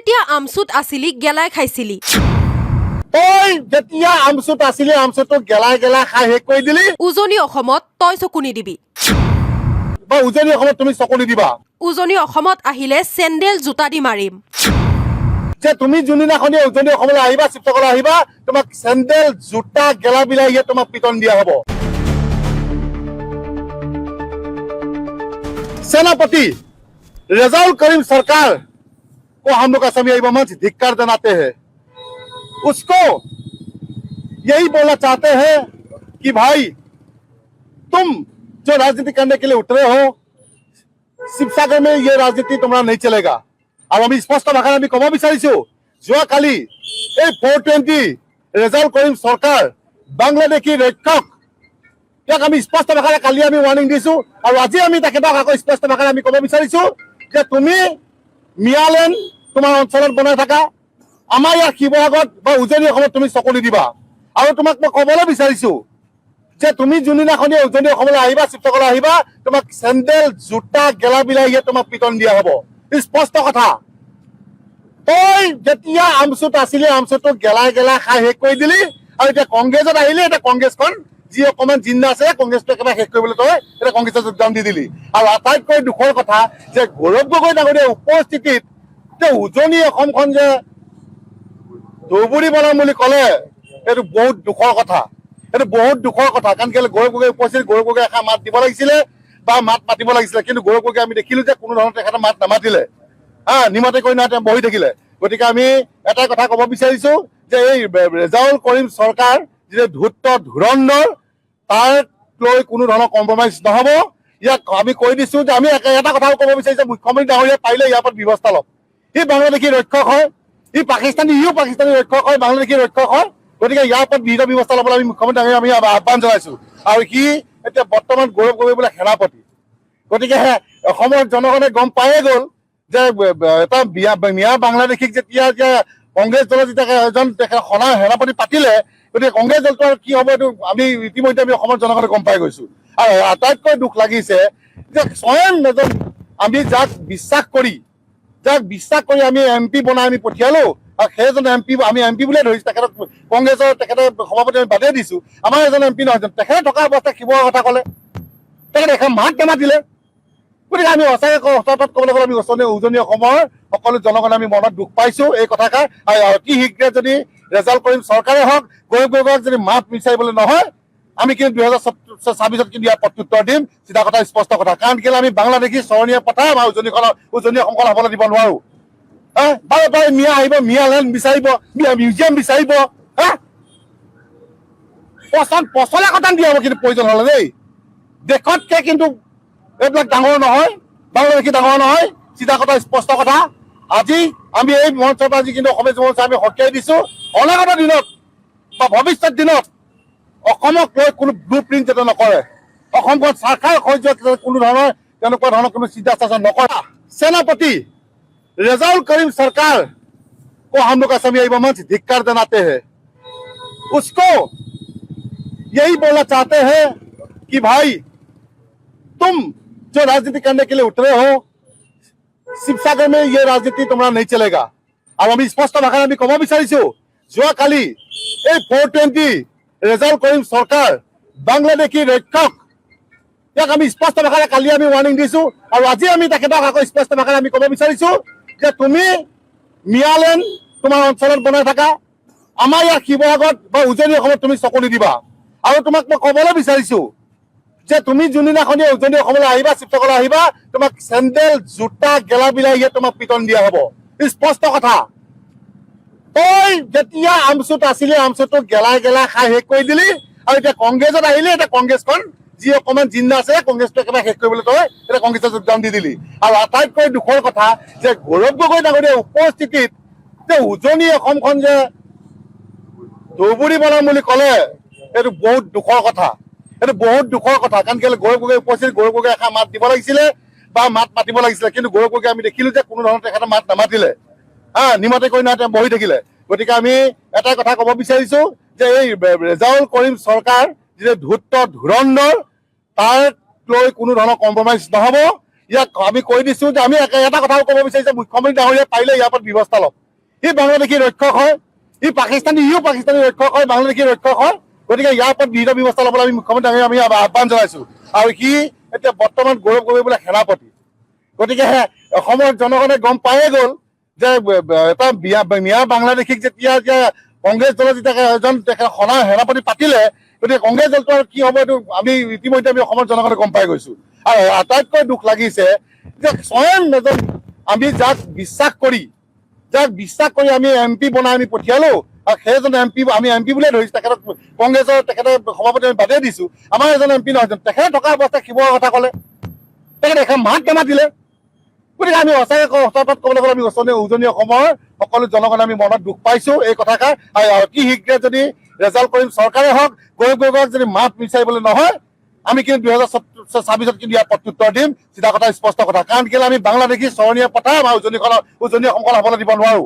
যেতিয়া আমচুত আছিলি গেলাই খাইছিলি। তই যেতিয়া আমচুত আছিলি আমচুতটো গেলাই গেলাই খাই শেষ কৰি দিলি। উজনি অসমত তই চকু নিদিবি বা উজনি অসমত তুমি চকু নিদিবা উজনি অসমত আহিলে চেন্দেল জোতা দি মাৰিম। যে তুমি যোনদিনাখনি উজনি অসমলৈ আহিবা শিৱসাগৰলৈ আহিবা তোমাক চেন্দেল জোতা গেলা বিলাহীয়ে তোমাক পিটন দিয়া হ'ব। সেনাপতি ৰেজাউল কৰিম চৰকাৰ को हम लोग असमिया युवा मंच धिक्कार जनाते हैं उसको यही बोलना चाहते हैं कि भाई तुम जो राजनीति करने के लिए उतरे हो শিৱসাগৰ में ये राजनीति तुम्हारा नहीं चलेगा আৰু আমি স্পষ্ট ভাষাত আমি ক'ব বিচাৰিছো যোৱাকালি এই ফ'ৰ টুৱেণ্টি ৰেজাল্ট কৰিম চৰকাৰ বাংলাদেশী ৰক্ষক তেওঁক আমি স্পষ্ট ভাষাৰে কালি আমি ৱাৰ্ণিং দিছো আৰু আজি আমি তেখেতক আকৌ স্পষ্ট ভাষাৰে আমি ক'ব বিচাৰিছো যে তুমি মিয়ালেণ্ড তোমাৰ অঞ্চলত বনাই থাকা, আমাৰ ইয়াৰ শিৱসাগৰত বা উজনি অসমত তুমি চকু নিদিবা। আৰু তোমাক মই ক'বলৈ বিচাৰিছো যে তুমি যোনদিনাখনি উজনি অসমলৈ আহিবা শিৱসাগৰলৈ আহিবা, তোমাক চেণ্ডেল, জোতা, গেলা বিলাহীয়ে তোমাক পিটন দিয়া হ'ব। স্পষ্ট কথা। তই যেতিয়া আমচুত আছিলি আমচুটো গেলাই গেলাই খাই শেষ কৰি দিলি, আৰু এতিয়া কংগ্ৰেছত আহিলি, এতিয়া কংগ্ৰেছখন যি অকণমান জিন্দা আছে কংগ্ৰেছটো একেবাৰে শেষ কৰিবলৈ তই এতিয়া কংগ্ৰেছত যোগদান দি দিলি। আৰু আটাইতকৈ দুখৰ কথা যে গৌৰৱ গগৈ ডাঙৰীয়া উপস্থিতিত যে উজনি অসমখন যে ধুবুৰী বনাম বুলি ক'লে, এইটো বহুত দুখৰ কথা। এইটো বহুত দুখৰ কথা। কাৰণ কেলৈ গৌৰৱ গগৈ উপস্থিত গৌৰৱ গগৈ এষাৰ মাত দিব লাগিছিলে বা মাত মাতিব লাগিছিলে। কিন্তু গৌৰৱ গগৈ আমি দেখিলো যে কোনো ধৰণৰ তেখেতে মাত নামাতিলে। হা, নিমতে কৈ না তেওঁ বহি থাকিলে। গতিকে আমি এটাই কথা ক'ব বিচাৰিছো যে এই ৰেজাউল কৰিম চৰকাৰ যিটো ধূৰ্ত ধুৰন্ধৰ তাক লৈ কোনো ধৰণৰ কম্প্ৰমাইজ নহ'ব। ইয়াক আমি কৈ দিছো যে আমি এটা কথাও ক'ব বিচাৰিছো, মুখ্যমন্ত্ৰী ডাঙৰীয়া পাৰিলে ইয়াৰ ওপৰত ব্যৱস্থা লওক সি বাংলাদেশী ৰক্ষক হয়। সি পাকিস্তানী, সিও পাকিস্তানী ৰক্ষক হয়, বাংলাদেশী ৰক্ষক হয়। গতিকে ইয়াৰ ওপৰত বিহিত ব্যৱস্থা ল'বলৈ আমি মুখ্যমন্ত্ৰী আমি আহ্বান জনাইছো। আৰু সি এতিয়া বৰ্তমান গৌৰৱ গগৈ বোলে সেনাপতি। গতিকে অসমৰ জনগণে গম পায়ে গ'ল যে এটা বিয়া মিয়া বাংলাদেশীক যেতিয়া এতিয়া কংগ্ৰেছ দলে যেতিয়া এজন তেখেত সনা সেনাপতি পাতিলে, গতিকে কংগ্ৰেছ দলটো আৰু কি হ'ব এইটো আমি ইতিমধ্যে আমি অসমৰ জনগণে গম পাই গৈছো। আৰু আটাইতকৈ দুখ লাগিছে যে স্বয়ং এজন আমি যাক বিশ্বাস কৰি যাক, বিশ্বাস কৰি আমি এম পি বনাই আমি পঠিয়ালো। আৰু সেইজন এম পি আমি এম পি বুলিয়ে ধৰিছো, তেখেতক কংগ্ৰেছৰ, তেখেতে সভাপতি আমি বাদেই দিছো। আমাৰ এজন এম পি নহয় তেখেতে থকা অৱস্থাত শিৱসাগৰ কথা ক'লে। তেখেতে এখন মাত নামাতিলে গতিকে আমি সঁচাকৈ সঁচাত ক'বলৈ গ'লে আমি উজনি উজনি অসমৰ সকলো জনগণে আমি মনত দুখ পাইছো এই কথাষাৰ। আৰু অতি শীঘ্ৰে যদি ৰেজাল্ট কৰিম, চৰকাৰে হওক গৌৰৱ গগৈক যদি মাত বিচাৰিবলৈ নহয় আমি কিন্তু দুহেজাৰ ছাব্বিছত কিন্তু ইয়াৰ প্ৰত্যুত্তৰ দিম, চিধা কথা, স্পষ্ট কথা। কাৰণ কেলৈ আমি বাংলাদেশী চৰণীয়া পথাৰ আমাৰ উজনিখনৰ উজনি অসমখন হ'বলৈ দিব নোৱাৰো। বাৰে বাৰে মিয়া আহিব, মিয়া লেণ্ড বিচাৰিব, মিয়া মিউজিয়াম বিচাৰিব, হা? পচন পচলা কটান দিয়া হ'ব কিন্তু প্ৰয়োজন হ'লে দেই। দেশতকে কিন্তু এইবিলাক ডাঙৰ নহয় বাংলাদেশী ডাঙৰ নহয়, চিধা কথা, স্পষ্ট কথা। আজি আমি এই মঞ্চৰ পৰা আজি কিন্তু অসমীয়া মঞ্চ আমি সকিয়াই দিছো, অনাগত দিনত বা ভৱিষ্যত দিনত অসমক লৈ কোনো ব্লু প্ৰিণ্ট যাতে নকৰে অসমখন চাৰখাৰ হৈ যোৱা যাতে কোনো ধৰণৰ তেনেকুৱা ধৰণৰ কোনো চিন্তা চৰ্চা নকৰা সেনাপতি रेजाउल करीम सरकार को हम लोग असमिया युवा मंच धिक्कार जनाते हैं उसको यही बोलना चाहते हैं कि भाई तुम जो राजनीति करने के लिए उतरे हो শিৱসাগৰ में ये राजनीति तुम्हारा नहीं चलेगा আৰু আমি স্পষ্ট ভাষাত আমি ক'ব বিচাৰিছো যোৱাকালি এই ফ'ৰ টুৱেণ্টি ৰেজাল্ট কৰিম চৰকাৰ। বাংলাদেশী ৰক্ষক। তেওঁক আমি স্পষ্ট ভাষাৰে কালি আমি ৱাৰ্ণিং দিছো আৰু আজি আমি তেখেতক আকৌ স্পষ্ট ভাষাৰে আমি ক'ব বিচাৰিছো যে তুমি মিয়ালেণ্ড তোমাৰ অঞ্চলত বনাই থাকা। আমাৰ ইয়াৰ শিৱসাগৰত বা উজনি অসমত তুমি চকু নিদিবা। আৰু তোমাক মই ক'বলৈ বিচাৰিছো যে তুমি যোনদিনাখনি উজনি অসমলৈ আহিবা, শিৱসাগৰলৈ আহিবা, তোমাক চেণ্ডেল, জোতা গেলা বিলাহীয়ে তোমাক পিটন দিয়া হ'ব। স্পষ্ট কথা। তই যেতিয়া আমচুত আছিলি আমচুটো গেলাই গেলাই খাই শেষ কৰি দিলি, আৰু এতিয়া কংগ্ৰেছত আহিলি, এতিয়া কংগ্ৰেছখন, যি অকণমান জিন্দা আছে কংগ্ৰেছটো একেবাৰে শেষ কৰিবলৈ তই এতিয়া কংগ্ৰেছত যোগদান দি দিলি। আৰু আটাইতকৈ দুখৰ কথা, যে গৌৰৱ গগৈ ডাঙৰীয়া উপস্থিতিত যে উজনি অসমখন যে ধুবুৰী বনাম বুলি ক'লে, এইটো বহুত দুখৰ কথা। এইটো বহুত দুখৰ কথা, কাৰণ কেলৈ গৌৰৱ গগৈ উপস্থিত গৌৰৱ গগৈ এষাৰ মাত দিব লাগিছিলে বা মাত মাতিব লাগিছিলে। কিন্তু গৌৰৱ গগৈ আমি দেখিলো যে কোনো ধৰণৰ তেখেতে মাত নামাতিলে। হা, নিমতে কৈ না তেওঁ বহি থাকিলে। গতিকে আমি এটাই কথা ক'ব বিচাৰিছো যে এই ৰেজাউল কৰিম চৰকাৰ যিটো ধূৰ্ত ধুৰন্ধৰ তাক লৈ কোনো ধৰণৰ কম্প্ৰমাইজ নহ'ব। ইয়াক আমি কৈ দিছো যে আমি এটা কথাও ক'ব বিচাৰিছো মুখ্যমন্ত্ৰী ডাঙৰীয়া পাৰিলে ইয়াৰ ওপৰত ব্যৱস্থা লওক। সি বাংলাদেশী ৰক্ষক হয় সি পাকিস্তানী সিও পাকিস্তানী ৰক্ষক হয়, বাংলাদেশী ৰক্ষক হয়। গতিকে ইয়াৰ ওপৰত বিহিত ব্যৱস্থা ল'বলৈ আমি মুখ্যমন্ত্ৰী ডাঙৰীয়া আমি আহ্বান জনাইছো। আৰু সি এতিয়া বৰ্তমান গৌৰৱ গগৈ বোলে সেনাপতি। গতিকে অসমৰ জনগণে গম পায়ে গ'ল যে এটা বিয়া মিয়া বাংলাদেশীক যেতিয়া এতিয়া কংগ্ৰেছ দলে যেতিয়া এজন সনা সেনাপতি পাতিলে, গতিকে কংগ্ৰেছ দলটো আৰু কি হ'ব এইটো আমি ইতিমধ্যে আমি অসমৰ জনগণে গম পাই গৈছো। আৰু আটাইতকৈ দুখ লাগিছে যে স্বয়ং এজন আমি যাক বিশ্বাস কৰি, যাক বিশ্বাস কৰি আমি এম পি বনাই আমি পঠিয়ালো, আৰু সেইজন এম পি, আমি এম পি বুলিয়ে ধৰিছো, তেখেতক কংগ্ৰেছৰ তেখেতে সভাপতি আমি বাদেই দিছো। আমাৰ এজন এম পি নহয়, তেখেতে থকা অৱস্থাত শিৱৰ কথা ক'লে। তেখেতে এখন মাত নামাতিলে গতিকে আমি সঁচাকৈ কওঁ সঁচাপাত ক'বলৈ গ'লে আমি উজনি উজনি অসমৰ সকলো জনগণে আমি মনত দুখ পাইছো এই কথাষাৰ। আৰু অতি শীঘ্ৰে যদি ৰেজাল্ট কৰিম চৰকাৰে হওক গৈ গৈ গৈ যদি মাত বিচাৰিবলৈ নহয় আমি কিন্তু দুহেজাৰ ছাব্বিছত কিন্তু ইয়াৰ প্ৰত্যুত্তৰ দিম। চিধা কথা স্পষ্ট কথা। কাৰণ কেলৈ আমি বাংলাদেশী চৰণীয়া পথাৰ আমাৰ উজনিখনৰ উজনি অসমখন হ'বলৈ দিব নোৱাৰো।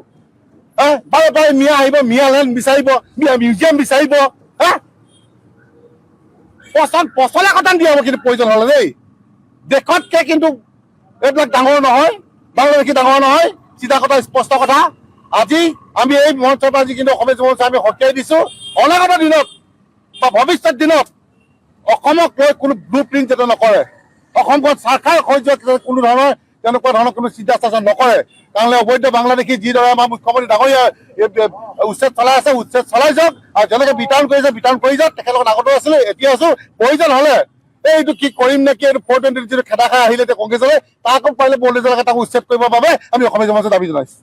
হা? বাৰে বাৰে মিয়া আহিব মিয়া লেণ্ড বিচাৰিব মিয়া মিউজিয়াম বিচাৰিব হা? পচন পচলা কটান দিয়া হ'ব কিন্তু প্ৰয়োজন হ'লে দেই। দেশতকে কিন্তু এইবিলাক ডাঙৰ নহয়, বাংলাদেশী ডাঙৰ নহয়, চিধা কথা, স্পষ্ট কথা। আজি আমি এই মঞ্চৰ পৰা কিন্তু অসমীয়া যুৱ আমি সকিয়াই দিছো, অনাগত দিনত বা ভৱিষ্যত দিনত অসমক লৈ কোনো ব্লু প্ৰিণ্ট যাতে নকৰে, অসমখন চাৰখাৰ হৈ যোৱা কোনো ধৰণৰ তেনেকুৱা ধৰণৰ কোনো চিন্তা চৰ্চা নকৰে কাৰণ অবৈধ বাংলাদেশী যিদৰে আমাৰ মুখ্যমন্ত্ৰী ডাঙৰীয়া উচ্ছেদ চলাই আছে, উচ্ছেদ চলাই যাওক, আৰু যেনেকে বিতৰণ কৰিছে, বিতৰণ কৰি যাওক তেখেতলোকৰ আগতো আছিলো, এতিয়া আছো, প্ৰয়োজন হলে এইটো কি কৰিম নে কি এইটো ফ'ৰ যিটো খেদা খাই আহিলে এতিয়া কংগ্ৰেছলৈ তাকো পাৰিলে বৰ্ডেজলৈকে তাক উচ্ছেদ কৰিবৰ বাবে আমি অসমীয়া সমাজে দাবি জনাইছো।